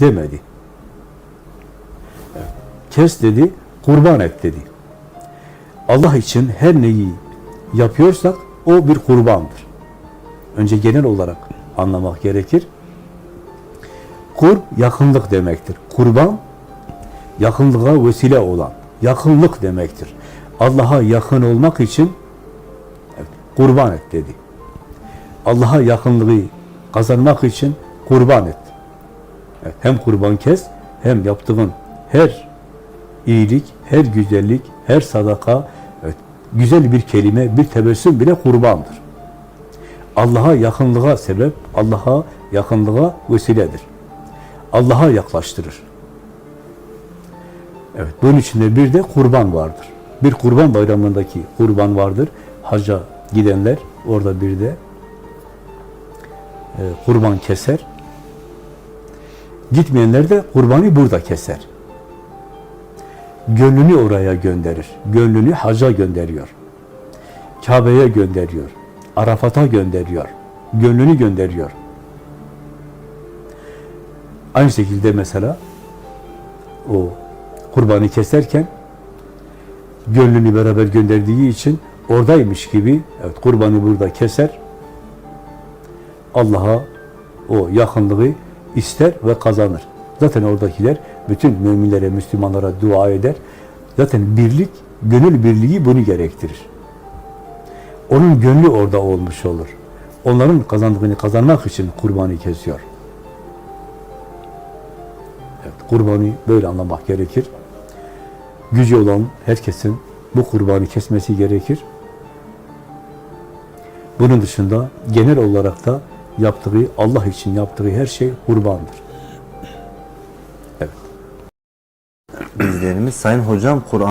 demedi. Kes dedi, kurban et dedi. Allah için her neyi yapıyorsak o bir kurbandır. Önce genel olarak anlamak gerekir. Kur, yakınlık demektir. Kurban, yakınlığa vesile olan, yakınlık demektir. Allah'a yakın olmak için evet, kurban et dedi. Allah'a yakınlığı kazanmak için kurban et. Evet, hem kurban kes, hem yaptığın her iyilik, her güzellik, her sadaka, evet, güzel bir kelime, bir tebessüm bile kurbandır. Allah'a yakınlığa sebep, Allah'a yakınlığa vesiledir. Allah'a yaklaştırır. Evet, bunun içinde bir de kurban vardır. Bir kurban bayramındaki kurban vardır. Hacca gidenler orada bir de e, kurban keser. Gitmeyenler de kurbanı burada keser. Gönlünü oraya gönderir. Gönlünü haca gönderiyor. Kabe'ye gönderiyor. Arafat'a gönderiyor. Gönlünü gönderiyor. Aynı şekilde mesela o kurbanı keserken gönlünü beraber gönderdiği için oradaymış gibi evet kurbanı burada keser. Allah'a o yakınlığı ister ve kazanır. Zaten oradakiler bütün müminlere, Müslümanlara dua eder. Zaten birlik, gönül birliği bunu gerektirir. Onun gönlü orada olmuş olur. Onların kazandığını kazanmak için kurbanı kesiyor. Evet, kurbanı böyle anlamak gerekir. Gücü olan herkesin bu kurbanı kesmesi gerekir. Bunun dışında genel olarak da yaptığı, Allah için yaptığı her şey kurbandır. izleyenimiz Sayın Hocam Kur'an